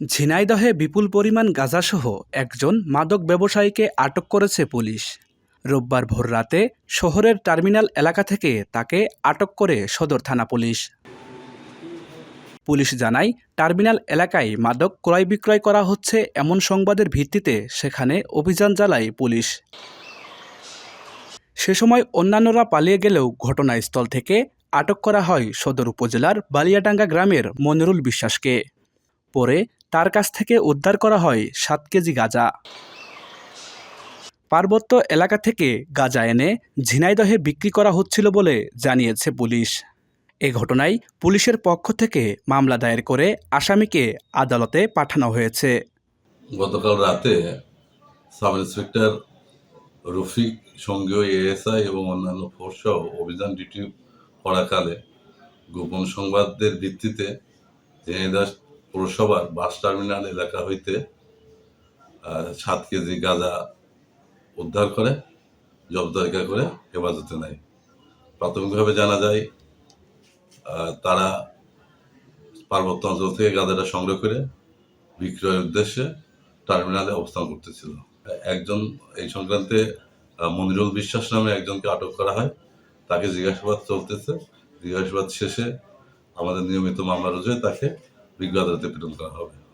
ঝিনাইদহে বিপুল পরিমাণ গাঁজাসহ একজন মাদক ব্যবসায়ীকে আটক করেছে পুলিশ। রোববার ভোররাতে শহরের টার্মিনাল এলাকা থেকে তাকে আটক করে সদর থানা পুলিশ। পুলিশ জানায়, টার্মিনাল এলাকায় মাদক ক্রয় বিক্রয় করা হচ্ছে এমন সংবাদের ভিত্তিতে সেখানে অভিযান চালায় পুলিশ। সে সময় অন্যান্যরা পালিয়ে গেলেও ঘটনাস্থল থেকে আটক করা হয় সদর উপজেলার বালিয়াডাঙ্গা গ্রামের মনিরুল বিশ্বাসকে। পরে তার কাছ থেকে উদ্ধার করা হয় সাত কেজি গাঁজা। পার্বত্য এলাকা থেকে গাঁজা এনে ঝিনাইদহে বিক্রি করা হচ্ছিল বলে জানিয়েছে পুলিশ। এ ঘটনায় পুলিশের পক্ষ থেকে মামলা দায়ের করে আসামিকে আদালতে পাঠানো হয়েছে। গতকাল রাতে সাব ইন্সপেক্টর রফিক সঙ্গীয় এএসআই এবং অন্যান্য ফোর্স সহ অভিযান ডিউটি করাকালে গোপন সংবাদের ভিত্তিতে ঝিনাইদাস পৌরসভার বাস টার্মিনাল এলাকা হইতে সাত কেজি গাঁজা উদ্ধার করে, জব্দারিকা করে হেফাজতে নেয়। প্রাথমিকভাবে জানা যায় তারা পার্বত্য অঞ্চল থেকে গাঁজাটা সংগ্রহ করে বিক্রয়ের উদ্দেশ্যে টার্মিনালে অবস্থান করতেছিল। একজন এই সংক্রান্তে মনিরুল বিশ্বাস নামে একজনকে আটক করা হয়। তাকে জিজ্ঞাসাবাদ চলতেছে। জিজ্ঞাসাবাদ শেষে আমাদের নিয়মিত মামলা রুজে তাকে বিজ্ঞ আদালতে প্রেরণ করা হবে